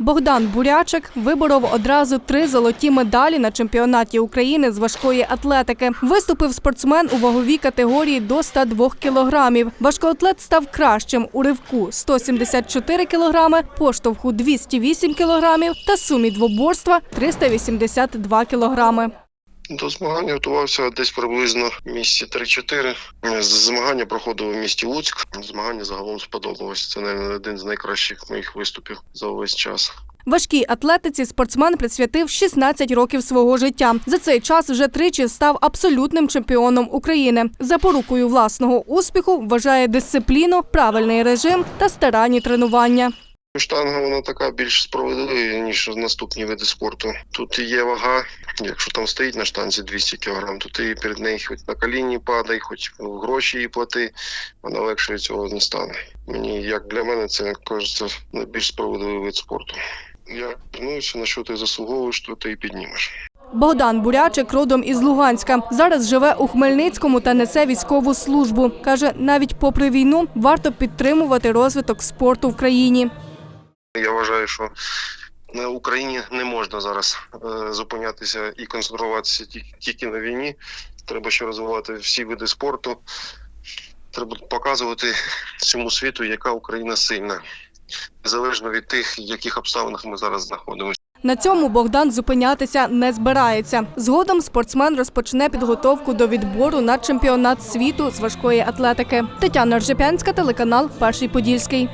Богдан Бурячик виборов одразу три золоті медалі на чемпіонаті України з важкої атлетики. Виступив спортсмен у ваговій категорії до 102 кілограмів. Важкоатлет став кращим у ривку 174 кілограми, поштовху 208 кілограмів та сумі двоборства 382 кілограми. До змагання готувався десь приблизно в місті 3-4. Змагання проходило в місті Луцьк. Змагання загалом сподобалось. Це, мабуть, один з найкращих моїх виступів за увесь час. Важкій атлетиці спортсмен присвятив 16 років свого життя. За цей час вже тричі став абсолютним чемпіоном України. Запорукою власного успіху вважає дисципліну, правильний режим та старанні тренування. Штанга вона така більш справедлива, ніж наступні види спорту. Тут є вага. Якщо там стоїть на штанзі 200 кг, то ти перед нею хоч на коліні падай, хоч гроші їй плати, вона легше від цього не стане. Мені як для мене це кажеться найбільш справедливий вид спорту. Я тренуюся, на що ти заслуговуєш, то ти і піднімеш. Богдан Бурячик родом із Луганська. Зараз живе у Хмельницькому та несе військову службу. Каже, навіть попри війну варто підтримувати розвиток спорту в країні. Я вважаю, що на Україні не можна зараз е, зупинятися і концентруватися ті- тільки на війні. Треба ще розвивати всі види спорту. Треба показувати всьому світу, яка Україна сильна, незалежно від тих, в яких обставинах ми зараз знаходимося. На цьому Богдан зупинятися не збирається. Згодом спортсмен розпочне підготовку до відбору на чемпіонат світу з важкої атлетики. Тетяна Ржепянська, телеканал Перший Подільський.